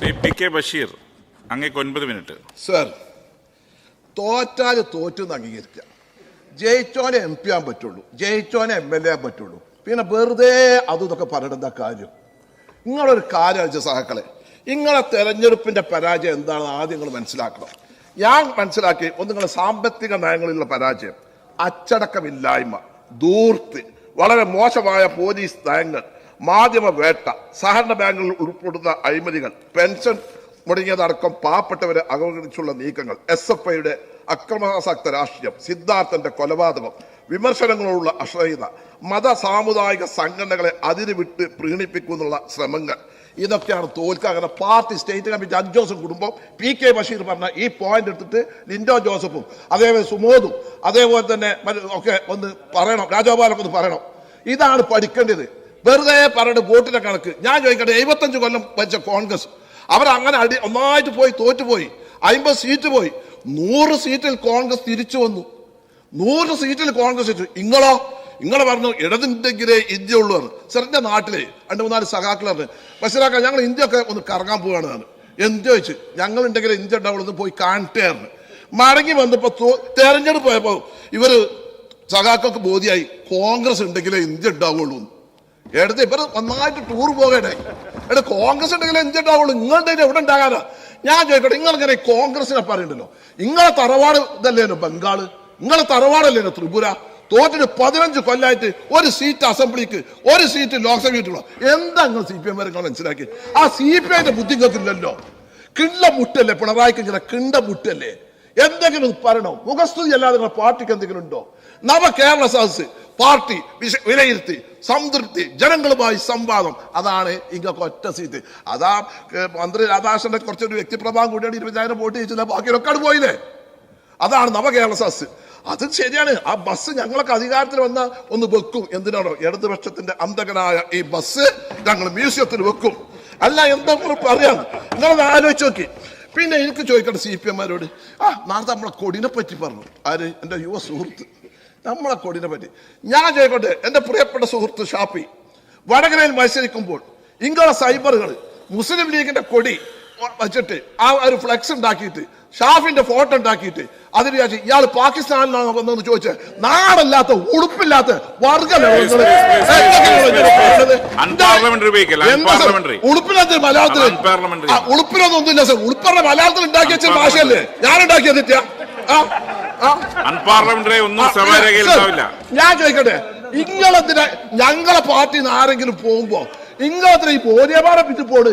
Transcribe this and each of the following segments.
P K Basheer അങ്ങേക്ക് ഒൻപത് minute. Sir തോറ്റാൽ തോറ്റെന്ന് അംഗീകരിക്കുക. ജയിച്ചോനെ എം പി ആൻ പറ്റുള്ളൂ. ജയിച്ചോനെ എം എൽ എ ആൻ പറ്റുള്ളൂ. പിന്നെ വെറുതെ അതും ഇതൊക്കെ പറയേണ്ട കാര്യം? നിങ്ങളൊരു കാര്യം സഹാക്കളെ. നിങ്ങളെ തെരഞ്ഞെടുപ്പിന്റെ പരാജയം എന്താണെന്ന് ആദ്യം നിങ്ങൾ മനസ്സിലാക്കണം. ഞാൻ മനസ്സിലാക്കി ഒന്ന് നിങ്ങളുടെ സാമ്പത്തിക നയങ്ങളിലുള്ള പരാജയം. അച്ചടക്കമില്ലായ്മ ദൂർത്ത് വളരെ മോശമായ പോലീസ് നയങ്ങൾ മാധ്യമ വേട്ട സഹകരണ ബാങ്കുകളിൽ ഉൾപ്പെടുന്ന അഴിമതികൾ പെൻഷൻ മുടങ്ങിയതടക്കം പാവപ്പെട്ടവരെ അവഗണിച്ചുള്ള നീക്കങ്ങൾ എസ് എഫ് ഐയുടെ അക്രമാസക്ത രാഷ്ട്രീയം സിദ്ധാർത്ഥന്റെ കൊലപാതകം വിമർശനങ്ങളോടുള്ള അശ്രയത മത സാമുദായിക സംഘടനകളെ അതിര് വിട്ട് പ്രീണിപ്പിക്കുന്നുള്ള ശ്രമങ്ങൾ. ഇതൊക്കെയാണ് തോൽക്കുക അങ്ങനെ പാർട്ടി സ്റ്റേറ്റ് കമ്മിറ്റി ദിവസം കുടുംബം പി കെ ബഷീർ പറഞ്ഞ ഈ പോയിന്റ് എടുത്തിട്ട് ലിൻഡോ ജോസഫും അതേപോലെ സുമോദും അതേപോലെ തന്നെ ഒക്കെ ഒന്ന് പറയണം. രാജഗോപാലൊക്കെ ഒന്ന് പറയണം. ഇതാണ് പഠിക്കേണ്ടത്. വെറുതെ പറഞ്ഞിട്ട് വോട്ടിന്റെ കണക്ക്. ഞാൻ ചോദിക്കട്ടെ എഴുപത്തഞ്ച് കൊല്ലം വെച്ച കോൺഗ്രസ് അവരങ്ങനെ അടി ഒന്നായിട്ട് പോയി തോറ്റുപോയി അമ്പത് സീറ്റ് പോയി നൂറ് സീറ്റിൽ കോൺഗ്രസ് തിരിച്ചു വന്നു. നൂറ് സീറ്റിൽ കോൺഗ്രസ് തിരിച്ചു. ഇങ്ങളോ ഇങ്ങളെ പറഞ്ഞു ഇടതുണ്ടെങ്കിലേ ഇന്ത്യ ഉള്ളൂ എന്ന്. സാറിന്റെ നാട്ടിലെ രണ്ട് മൂന്നാൽ സഖാക്കൾ പറഞ്ഞു ബഷീറാക്ക ഞങ്ങൾ ഇന്ത്യ ഒക്കെ ഒന്ന് കറങ്ങാൻ പോവുകയാണ് എന്ത് ചോദിച്ചു? ഞങ്ങൾ ഉണ്ടെങ്കിൽ ഇന്ത്യ ഉണ്ടാവുള്ളൂ പോയി കാണട്ടെയായിരുന്നു മടങ്ങി വന്നപ്പോൾ തെരഞ്ഞെടുപ്പ് പോയപ്പോ ഇവർ സഖാക്കൾക്ക് ബോധ്യമായി കോൺഗ്രസ് ഉണ്ടെങ്കിലേ ഇന്ത്യ ഉണ്ടാവുള്ളൂ. എടുത്ത് ഇവർ നന്നായിട്ട് ടൂർ പോകട്ടെ എടാ കോൺഗ്രസ് ഉണ്ടെങ്കിൽ എന്തുണ്ടാവുള്ളൂ? നിങ്ങളുടെ എവിടെ ഉണ്ടാകാനാ? ഞാൻ ചോദിക്കട്ടെ നിങ്ങളിങ്ങനെ കോൺഗ്രസിനെ പറയണ്ടല്ലോ? നിങ്ങളെ തറവാട് ഇതല്ലേനോ ബംഗാൾ? നിങ്ങളെ തറവാടല്ലേനോ ത്രിപുര? തോറ്റിട്ട് പതിനഞ്ച് കൊല്ലായിട്ട് ഒരു സീറ്റ് അസംബ്ലിക്ക് ഒരു സീറ്റ് ലോക്സഭയ്ക്കുള്ള എന്താ നിങ്ങൾ സി പി എം വരെ മനസ്സിലാക്കി? ആ സി പി ഐന്റെ ബുദ്ധി നിങ്ങൾക്കില്ലല്ലോ. കിണ്ട മുട്ടല്ലേ പിണറായിക്ക് ഇങ്ങനെ കിണ്ട മുട്ടല്ലേ എന്തെങ്കിലും പറയണോ? മുഖസ്തുതി അല്ലാതെ നിങ്ങളുടെ പാർട്ടിക്ക് എന്തെങ്കിലും ഉണ്ടോ? നവ കേരള സദസ് പാർട്ടി വിലയിരുത്തി സംതൃപ്തി ജനങ്ങളുമായി സംവാദം. അതാണ് ഇങ്ങൊക്കെ ഒറ്റ സീറ്റ്. അതാ മന്ത്രി രാധാകൃഷ്ണന്റെ കുറച്ചൊരു വ്യക്തിപ്രഭാവം കൂടിയാണ് ഇരുപതിനായിരം വോട്ട് ചെയ്യിച്ചില്ല ബാക്കിയൊക്കെ അത് പോയില്ലേ? അതാണ് നവകേരള സസ് അത് ശരിയാണ്. ആ ബസ് ഞങ്ങളൊക്കെ അധികാരത്തിൽ വന്ന ഒന്ന് വെക്കും. എന്തിനാണോ? ഇടതുപക്ഷത്തിന്റെ അന്തകനായ ഈ ബസ് ഞങ്ങൾ മ്യൂസിയത്തിൽ വെക്കും. അല്ല എന്താ പറയാം നിങ്ങളത് ആലോചിച്ച് നോക്കി. പിന്നെ എനിക്ക് ചോദിക്കണം സി പി എമ്മാരോട് ആ നാളെ നമ്മളെ കൊടിനെ പറ്റി പറഞ്ഞു. ആര്? എന്റെ യുവ സുഹൃത്ത്. നമ്മളെ കൊടിനെ പറ്റി. ഞാൻ ചോദിക്കട്ടെ എന്റെ പ്രിയപ്പെട്ട സുഹൃത്ത് ഷാപ്പി വടകരയിൽ മത്സരിക്കുമ്പോൾ ഇങ്ങളെ സൈബറുകൾ മുസ്ലിം ലീഗിന്റെ കൊടി വെച്ചിട്ട് ആ ഒരു ഫ്ലെക്സ് ഉണ്ടാക്കിയിട്ട് ഷാഫിന്റെ ഫോട്ടോ ഉണ്ടാക്കിയിട്ട് അതിന് വിചാരിച്ചു ഇയാൾ പാകിസ്ഥാനിലാണ് വന്നതെന്ന് ചോദിച്ച് നാടല്ലാത്ത ഉടുപ്പില്ലാത്ത. ഉടുപ്പില്ലാത്ത മലയാളത്തിൽ? ഉളുപ്പിലൊന്നും ഒന്നുമില്ല സർ. ഉടുപ്പറ മലയാളത്തിൽ ഉണ്ടാക്കിയ ഭാഷയല്ലേ? ഞാൻ ഉണ്ടാക്കിയത് തെറ്റാ? അൺപാർലമെന്ററി ഒന്നും സഭാരേഖയിൽ ഉണ്ടാവില്ല. ഞാൻ ചോദിക്കട്ടെ ഇങ്ങളെന്തിനാ ഞങ്ങളെ പാർട്ടി നിന്ന് ആരെങ്കിലും പോകുമ്പോ ഇങ്ങളെത്ര ഈ പോലിയമാരെ പിറ്റി പോട്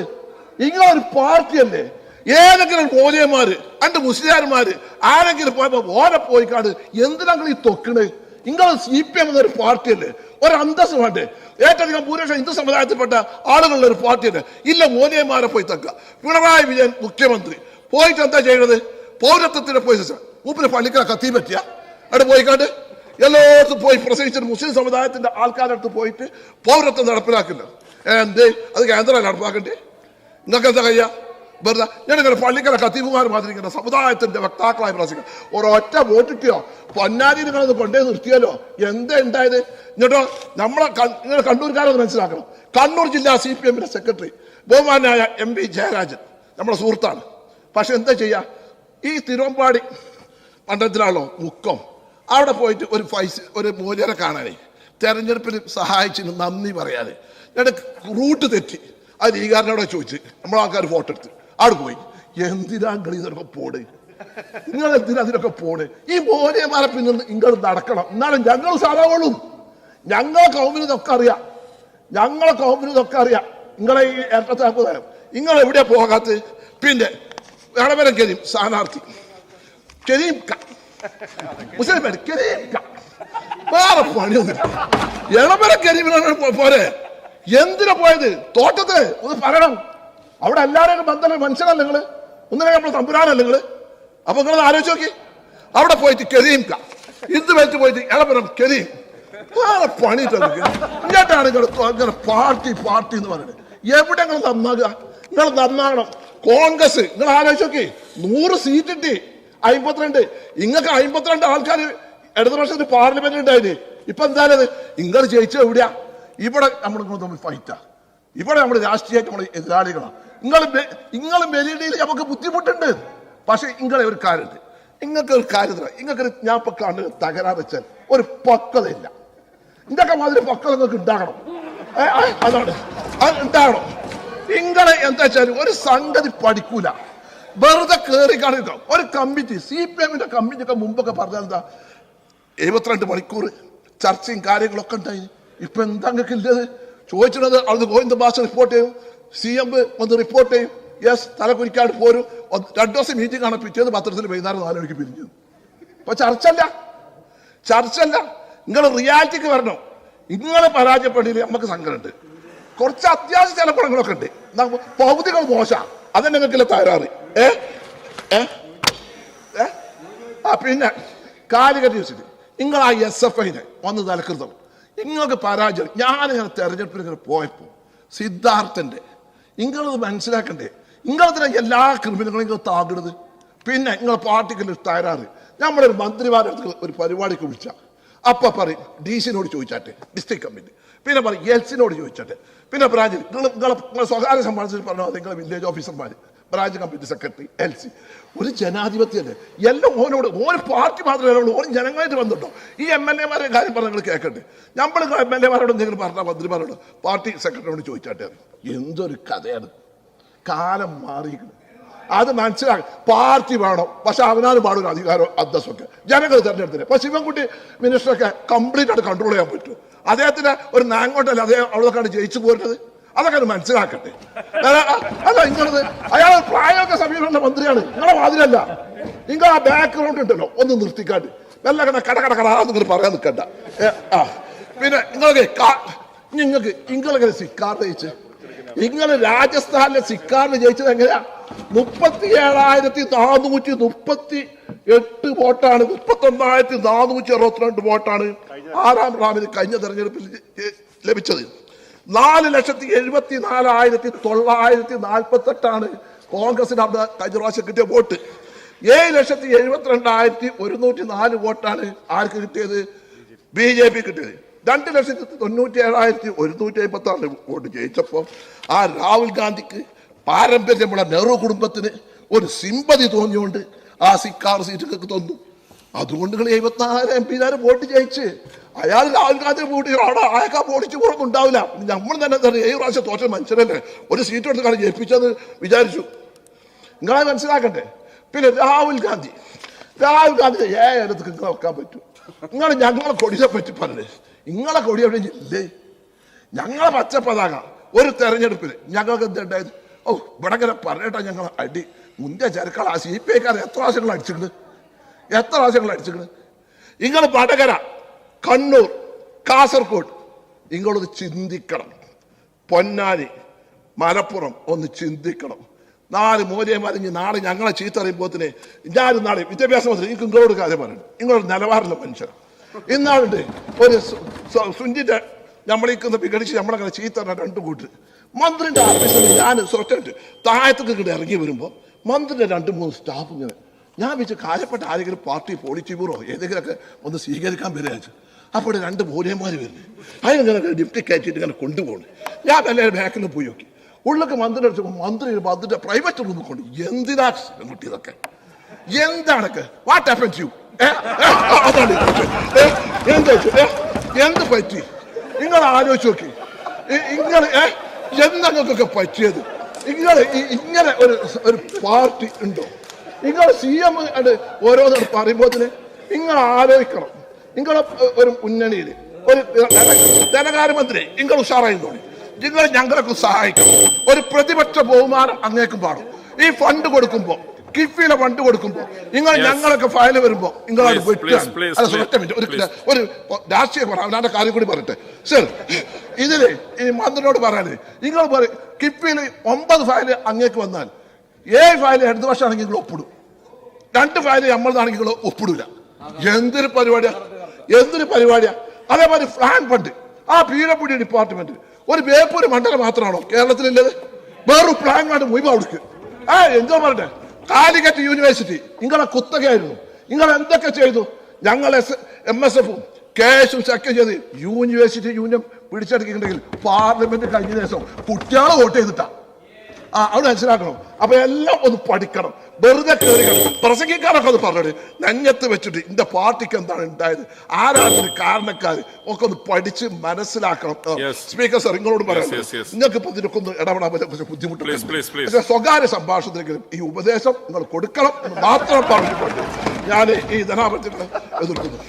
പാർട്ടി അല്ലേ ഏതെങ്കിലും ബോധ്യന്മാര് അന്റെ മുസ്ലിയാർമാര് ആരെങ്കിലും പോയപ്പോ ഓരെ കാട് എന്തിനാ ഈ തൊക്കണ്? നിങ്ങൾ സി പി എം എന്നൊരു പാർട്ടിയല്ലേ? ഒരു അന്തസ് വേണ്ടേ? ഏറ്റവും ഭൂരിപക്ഷം ഹിന്ദു സമുദായത്തിൽപ്പെട്ട ആളുകളുടെ ഒരു പാർട്ടിയല്ലേ? ഇല്ല മോനിയന്മാരെ പോയി തക്ക. പിണറായി വിജയൻ മുഖ്യമന്ത്രി. പോയിട്ട് എന്താ ചെയ്യണത്? പൗരത്വത്തിന്റെ പോയി മൂപ്പിന് പള്ളിക്കല കത്തി പറ്റിയ? അവിടെ പോയിക്കാണ്ട് എല്ലായിടത്തും പോയി പ്രസംഗിച്ചിട്ട് മുസ്ലിം സമുദായത്തിന്റെ ആൾക്കാരുടെ അടുത്ത് പോയിട്ട് പൗരത്വം നടപ്പിലാക്കില്ല എന്തേ? അത് കേന്ദ്രം നടപ്പാക്കണ്ടേ? നിങ്ങൾക്ക് എന്താ കഴിയാ വെറുതെ ഞാനിങ്ങനെ പള്ളിക്കല കത്തീബുമാർ മാതിരിക്കുന്ന സമുദായത്തിന്റെ വക്താക്കളായി പ്രസംഗിക്കുക ഒരൊറ്റ വോട്ടിട്ടോ പൊന്നാരി നിങ്ങളത് കൊണ്ടേ നിർത്തിയാലോ? എന്താ ഉണ്ടായത്? എന്നിട്ടോ നമ്മളെ നിങ്ങൾ കണ്ണൂർക്കാരൊന്ന് മനസ്സിലാക്കണം. കണ്ണൂർ ജില്ലാ സി പി എമ്മിന്റെ സെക്രട്ടറി ബഹുമാനായ എം പി ജയരാജൻ നമ്മുടെ സുഹൃത്താണ്. പക്ഷെ എന്താ ചെയ്യാ? ഈ തിരുവമ്പാടി മണ്ഡലത്തിലാണല്ലോ മുക്കം. അവിടെ പോയിട്ട് ഒരു പൈസ ഒരു മൂല്യരെ കാണാനേ. തെരഞ്ഞെടുപ്പിൽ സഹായിച്ചതിന് നന്ദി പറയാനേ. ഞാൻ റൂട്ട് തെറ്റി. അത് ലീഗാരനോടെ ചോദിച്ച്. നമ്മളെ ആൾക്കാർ ഫോട്ടോ എടുത്ത്. അവിടെ പോയി. എന്തിനാ നിങ്ങൾ ഇതൊക്കെ പോട് നിങ്ങൾ എന്തിനാ അതിനൊക്കെ പോണ്? ഈ മോനെമാരെ പിന്നിൽ നിങ്ങൾ നടക്കണം. എന്നാലും ഞങ്ങൾ സാധാവുള്ളൂ ഞങ്ങളെ കൗമിന് ഇതൊക്കെ അറിയാം. ഞങ്ങളെ കൗമിന് ഇതൊക്കെ അറിയാം. നിങ്ങളെ ഈ തരം നിങ്ങൾ എവിടെയാ പോകാത്ത പിന്നെ വേണമെങ്കിലും സ്ഥാനാർത്ഥി. ക മുസ്ലിം പേര് കരീം ക വേറെ പണിയൊന്നും ഇളവരം കരീമിനാണ് പോരെ. എന്തിനാ പോയത്? തോട്ടത്തെ ഒന്ന് പറയണം. അവിടെ എല്ലാവരെയും ബന്ധം മനുഷ്യനല്ല നിങ്ങൾ. ഒന്നിനെ നമ്മൾ തമ്പുരാനല്ല നിങ്ങൾ. അപ്പൊ നിങ്ങൾ ആലോചിച്ച് നോക്കി. അവിടെ പോയിട്ട് കരീം ക ഇത് വെച്ച് പോയിട്ട് ഇളവരം കരീം വേറെ പണി ഇങ്ങോട്ടാണ് നിങ്ങൾ ഇങ്ങനെ പാർട്ടി പാർട്ടി എന്ന് പറയുന്നത്. എവിടെ നിങ്ങൾ നന്നാകുക. നിങ്ങൾ നന്നാകണം. കോൺഗ്രസ് നിങ്ങൾ ആലോചിച്ച് നോക്കി. നൂറ് സീറ്റ് കിട്ടി. അമ്പത്തിരണ്ട്. ഇങ്ങക്ക് അമ്പത്തിരണ്ട് ആൾക്കാർ ഇടതുപക്ഷത്തിന് പാർലമെന്റ് ഉണ്ടായിന്. ഇപ്പൊ എന്തായാലും നിങ്ങൾ ജയിച്ച എവിടെയാ? ഇവിടെ നമ്മൾ തമ്മിൽ ഫൈറ്റാ ഇവിടെ നമ്മൾ രാഷ്ട്രീയമായിട്ട് നമ്മൾ എതിരാളികളാണ് നിങ്ങൾ നിങ്ങൾ മെലിഡിയിൽ നമുക്ക് ബുദ്ധിമുട്ടുണ്ട്. പക്ഷെ ഇങ്ങളെ ഒരു കാര്യമുണ്ട് നിങ്ങൾക്ക് ഒരു കാര്യം നിങ്ങൾക്ക് ഞാൻ ഇപ്പൊ കാണുന്ന തകരാറ് വെച്ചാൽ ഒരു പക്വതയില്ല ഇതൊക്കെ മാതിരി പക്വത നിങ്ങൾക്ക് ഉണ്ടാകണം അതാണ്. അത് ഉണ്ടാകണം നിങ്ങളെ എന്താ വെച്ചാൽ ഒരു സംഗതി പഠിക്കൂല. വെറുതെ കയറി കാണിക്കാം. ഒരു കമ്മിറ്റി സി പി എമ്മിന്റെ കമ്മിറ്റി ഒക്കെ മുമ്പൊക്കെ പറഞ്ഞാൽ എന്താ? എഴുപത്തിരണ്ട് മണിക്കൂർ ചർച്ചയും കാര്യങ്ങളൊക്കെ ഉണ്ടായി. ഇപ്പൊ എന്താ നിങ്ങൾക്ക് ഇല്ലത്? ചോദിച്ചത് അവിടുന്ന് ഗോവിന്ദ ഭാഷ റിപ്പോർട്ട് ചെയ്യും. സി എം ഒന്ന് റിപ്പോർട്ട് ചെയ്യും. യെസ് തലകുരിക്കാട് പോരും. രണ്ടു ദിവസം മീറ്റിംഗ് ആണ് പിറ്റേന്ന് പത്രത്തിൽ വൈകുന്നേരം നാല് മണിക്ക് പിരിഞ്ഞു. അപ്പൊ ചർച്ചല്ല ചർച്ചല്ല നിങ്ങൾ റിയാലിറ്റിക്ക് വരണം. നിങ്ങൾ പരാജയപ്പെടില്ല നമുക്ക് സങ്കടമുണ്ട്. കുറച്ച് അത്യാവശ്യ ചില പടങ്ങളൊക്കെ ഉണ്ട്. പകുതികൾ മോശ അതന്നെ നിങ്ങൾക്കില്ല തകരാറ്? ഏ? ഏ? ആ പിന്നെ കാലിക്കറ്റ് യൂണിവേഴ്സിറ്റി നിങ്ങൾ ആ എസ് എഫ് ഐനെ വന്ന് തലക്കൃതം നിങ്ങൾക്ക് പരാജയം. ഞാനിങ്ങനെ തെരഞ്ഞെടുപ്പിൽ ഇങ്ങനെ പോയപ്പോൾ സിദ്ധാർത്ഥന്റെ നിങ്ങളത് മനസ്സിലാക്കണ്ടേ? നിങ്ങളതിനെ എല്ലാ ക്രിമിനലുകളും നിങ്ങൾ താകിടുന്നത് പിന്നെ നിങ്ങളെ പാർട്ടിക്കുള്ള തകരാറ്. നമ്മളൊരു മന്ത്രിമാരുടെ ഒരു പരിപാടിക്ക് വിളിച്ച. അപ്പൊ പറയും ഡി സിനോട് ചോദിച്ചാട്ടെ ഡിസ്ട്രിക്ട് കമ്മിറ്റി പിന്നെ പറയും എൽസിനോട് ചോദിച്ചാട്ടെ. പിന്നെ ബ്രാഞ്ചിൽ നിങ്ങൾ നിങ്ങൾ നിങ്ങൾ സ്വകാര്യ സംബന്ധിച്ച് പറഞ്ഞാൽ നിങ്ങൾ വില്ലേജ് ഓഫീസർമാർ branch committee secretary L C ഒരു ജനാധിപത്യല്ലേ? എല്ലാം ഓനോട് ഓരോ പാർട്ടി മാത്രമേ ഉള്ളൂ ഓരോ ജനങ്ങളായിട്ട് വന്നിട്ടോ ഈ എം എൽ എമാരെ കാര്യം പറഞ്ഞു നിങ്ങൾ കേൾക്കട്ടെ നമ്മൾ എം എൽ എമാരോട് എന്തെങ്കിലും പറഞ്ഞാൽ മന്ത്രിമാരോട് പാർട്ടി സെക്രട്ടറിയോട് ചോദിച്ചാട്ടെ. എന്തൊരു കഥയാണ്. കാലം മാറിയിരിക്കുന്നു. അത് മനസ്സിലാക്കി പാർട്ടി വേണം. പക്ഷെ അവനാണ് പാടുന്ന അധികാരം അന്തസ്സൊക്കെ. ജനങ്ങൾ തിരഞ്ഞെടുത്തില്ല? പക്ഷെ ശിവൻകുട്ടി മിനിസ്റ്ററൊക്കെ കംപ്ലീറ്റ് ആയിട്ട് കൺട്രോൾ ചെയ്യാൻ പറ്റും അദ്ദേഹത്തിന് ഒരു നാങ്ങോട്ടല്ല അദ്ദേഹം അവിടെ ജയിച്ചു പോരുന്നത്. അതൊക്കെ ഒന്ന് മനസ്സിലാക്കട്ടെ. അല്ല, ഇങ്ങനത് അയാൾ പ്രായമൊക്കെ സമീപമുള്ള മന്ത്രിയാണ്. നിങ്ങളെ വാതിലല്ല നിങ്ങൾ ആ ബാക്ക്ഗ്രൗണ്ട് ഉണ്ടല്ലോ. ഒന്ന് നിർത്തിക്കാണ്ട്. നല്ല കട കട കട നിങ്ങൾ പറയാൻ നിൽക്കണ്ട. ആ. പിന്നെ നിങ്ങൾക്ക് നിങ്ങൾക്ക് നിങ്ങളെങ്ങനെ സിക്കാർ ജയിച്ച്? നിങ്ങൾ രാജസ്ഥാനിലെ സിക്കാറിൽ ജയിച്ചത് എങ്ങനെയാ? മുപ്പത്തി ഏഴായിരത്തി നാനൂറ്റി മുപ്പത്തി എട്ട് വോട്ടാണ്. മുപ്പത്തി ഒന്നായിരത്തി നാനൂറ്റി അറുപത്തിരണ്ട് വോട്ടാണ് ആറാം റാമിന് കഴിഞ്ഞ തെരഞ്ഞെടുപ്പിൽ ലഭിച്ചത്. നാല് ലക്ഷത്തി എഴുപത്തി നാലായിരത്തി തൊള്ളായിരത്തി നാൽപ്പത്തി എട്ടാണ് കോൺഗ്രസിന് അവിടെ കഴിഞ്ഞ പ്രാവശ്യം കിട്ടിയ വോട്ട്. ഏഴ് ലക്ഷത്തി എഴുപത്തിരണ്ടായിരത്തി ഒരുന്നൂറ്റി നാല് വോട്ടാണ് ആർക്ക് കിട്ടിയത്? ബി ജെ പി കിട്ടിയത്. രണ്ട് ലക്ഷത്തി തൊണ്ണൂറ്റി ഏഴായിരത്തി ഒരുന്നൂറ്റി അമ്പത്തി ആറ് വോട്ട് ജയിച്ചപ്പോൾ ആ രാഹുൽ ഗാന്ധിക്ക് പാരമ്പര്യമുള്ള നെഹ്റു കുടുംബത്തിന് ഒരു സിമ്പതി തോന്നിയോണ്ട് ആ സിക്കാർ സീറ്റുകൾക്ക് തന്നു. അതുകൊണ്ട് നിങ്ങൾ എഴുപത്തിനാല് എം പിമാരെ വോട്ട് ജയിച്ച് അയാൾ രാഹുൽ ഗാന്ധി വോട്ട് അവിടെ അയാൾക്ക് ആ വോട്ടിച്ച് പോകുമ്പോൾ ഉണ്ടാവില്ല. നമ്മൾ തന്നെ ഏഴ് പ്രാവശ്യം തോറ്റ മനുഷ്യരല്ലേ? ഒരു സീറ്റ് എടുത്ത് ജയിപ്പിച്ചെന്ന് വിചാരിച്ചു. നിങ്ങളെ മനസ്സിലാക്കണ്ടേ? പിന്നെ രാഹുൽ ഗാന്ധി. രാഹുൽ ഗാന്ധി ഏഴെടുത്ത് നിങ്ങൾ വെക്കാൻ പറ്റും. നിങ്ങൾ ഞങ്ങളെ കൊടിയെ പറ്റി പറഞ്ഞേ. നിങ്ങളെ കൊടി എവിടെ ഇല്ലേ? ഞങ്ങളെ പച്ച പതാക ഒരു തെരഞ്ഞെടുപ്പിൽ ഞങ്ങൾക്ക് എന്തുണ്ടായത് ഓ ഇവിടെ ഇങ്ങനെ പറഞ്ഞിട്ടാ ഞങ്ങൾ അടി. മുന്തിയ ചരക്കള ആ സി പി ഐക്കാർ എത്ര പ്രാവശ്യങ്ങൾ അടിച്ചിട്ടുണ്ട് എത്ര പ്രാവശ്യങ്ങൾ അടിച്ചിട്ടുണ്ട് നിങ്ങൾ വടകര കണ്ണൂർ കാസർഗോഡ് നിങ്ങളൊന്ന് ചിന്തിക്കണം. പൊന്നാനി മലപ്പുറം ഒന്ന് ചിന്തിക്കണം. നാല് മൂലയന്മാർ ഇനി നാളെ ഞങ്ങളെ ചീത്ത അറിയുമ്പോത്തിന് ഞാനും നാളെ വിദ്യാഭ്യാസ മന്ത്രി എനിക്ക് നിങ്ങളോട് കാര്യം പറയണം. നിങ്ങളൊരു നിലവാരമുള്ള മനുഷ്യർ ഇന്നാളുണ്ട് ഒരു സുഞ്ചിന്റെ നമ്മളിക്കുന്ന വിഘടിച്ച് നമ്മളങ്ങനെ ചീത്ത രണ്ട് കൂട്ട് മന്ത്രിന്റെ ഓഫീസിൽ ഞാൻ സ്വറ്റായിട്ട് താഴത്തേക്ക് ഇങ്ങോട്ട് ഇറങ്ങി വരുമ്പോൾ മന്ത്രിന്റെ രണ്ട് മൂന്ന് സ്റ്റാഫ് ഇങ്ങനെ. ഞാൻ വെച്ച് കാര്യപ്പെട്ട ആരെങ്കിലും പാർട്ടി പോളിറ്റി ബ്യൂറോ ഏതെങ്കിലുമൊക്കെ ഒന്ന് സ്വീകരിക്കാൻ വരികയാണ് അപ്പോൾ രണ്ട് മൂലയന്മാർ വരുന്നു. അതിനിങ്ങനെ ലിഫ്റ്റ് കയറ്റിയിട്ട് ഇങ്ങനെ കൊണ്ടുപോകണം ഞാൻ എല്ലാവരും ബാക്കിൽ പോയി നോക്കി. ഉള്ളൊക്കെ മന്ത്രി എടുത്ത് മന്ത്രി മന്ത്രിയുടെ പ്രൈവറ്റ് റൂമിൽ കൊണ്ട് എന്തിനാ കുട്ടി ഇതൊക്കെ? എന്താണൊക്കെ? വാട്ട് ഹാപ്പൻ യു എന്താ? എന്ത് പറ്റി? നിങ്ങൾ ആലോചിച്ച് നോക്കി. ഇങ്ങനെ എന്തൊക്കെ പറ്റിയത്? നിങ്ങൾ ഇങ്ങനെ ഒരു ഒരു പാർട്ടി ഉണ്ടോ? നിങ്ങൾ സി എം ഓരോന്നും പറയുമ്പോൾ തന്നെ നിങ്ങൾ ആലോചിക്കണം. നിങ്ങൾ ഒരു മുന്നണിയിൽ ഒരു ധനകാര്യമന്ത്രി നിങ്ങൾ ഉഷാറായി തോന്നി. നിങ്ങൾ ഞങ്ങളൊക്കെ സഹായിക്കണം. ഒരു പ്രതിപക്ഷ ബഹുമാനം അങ്ങേക്കും പാടും. ഈ ഫണ്ട് കൊടുക്കുമ്പോ കിഫിയിലെ ഫണ്ട് കൊടുക്കുമ്പോ നിങ്ങൾ ഞങ്ങളൊക്കെ ഫയൽ വരുമ്പോ നിങ്ങൾ വെട്ടാണ് ഒരു. ഒരു രാഷ്ട്രീയ അവനാന്റെ കാര്യം കൂടി പറയട്ടെ. സർ ഇതിൽ ഈ മന്ത്രിനോട് പറയാനേ നിങ്ങൾ പറയും കിഫിയിൽ ഒമ്പത് ഫയൽ അങ്ങേക്ക് വന്നാൽ ഏഴ് ഫയൽ ഇടതു വർഷമാണെങ്കിൽ നിങ്ങൾ ഒപ്പിടും. രണ്ട് ഫയൽ നമ്മളതാണെങ്കിൽ നിങ്ങൾ ഒപ്പിടൂല. എന്തൊരു പരിപാടിയാ? എന്തൊരു പരിപാടിയാ? അതേപോലെ ഫ്ലാൻ ഫണ്ട്. ആ പീരപ്പുടി ഡിപ്പാർട്ട്മെന്റ്. ഒരു ബേപ്പൂര് മണ്ഡലം മാത്രമാണോ കേരളത്തിലുള്ളത്? വേറൊരു പ്ലാൻ കണ്ട് മുഴുവൻ അവിടേക്ക്. ആ എന്തോ പറയട്ടെ? കാലിക്കറ്റ് യൂണിവേഴ്സിറ്റി. നിങ്ങളെ കുത്തകയായിരുന്നു. നിങ്ങൾ എന്തൊക്കെ ചെയ്തു? ഞങ്ങൾ എസ് എം എസ് എഫും കേസും ചക്ക ചെയ്ത് യൂണിവേഴ്സിറ്റി യൂണിയൻ പിടിച്ചെടുക്കുന്നുണ്ടെങ്കിൽ പാർലമെന്റ് കഴിഞ്ഞ ദിവസം കുട്ടികളെ വോട്ട് ചെയ്തിട്ടാ. ആ അവിടെ മനസ്സിലാക്കണം. അപ്പൊ എല്ലാം ഒന്ന് പഠിക്കണം. വെറുതെ കയറി കിടക്കും പ്രസംഗിക്കാനൊക്കെ ഒന്ന് പറഞ്ഞത് നെഞ്ഞത്ത് വെച്ചിട്ട് ഇന്റെ പാർട്ടിക്ക് എന്താണ് ഉണ്ടായത്? ആരാണ് കാരണക്കാർ കാരണക്കാര്? ഒക്കെ ഒന്ന് പഠിച്ച് മനസ്സിലാക്കണം. സ്പീക്കർ സാർ നിങ്ങളോട് പറയാം. നിങ്ങൾക്ക് ഇപ്പൊ ഇതിനൊക്കെ ഒന്ന് ഇടപെടാൻ കുറച്ച് ബുദ്ധിമുട്ടുണ്ട്. സ്വകാര്യ സംഭാഷണത്തിലെങ്കിലും ഈ ഉപദേശം നിങ്ങൾ കൊടുക്കണം എന്ന് മാത്രം പറഞ്ഞുകൊണ്ട് ഞാൻ ഈ ധനാപത്യത്തെ എതിർക്കുന്നു.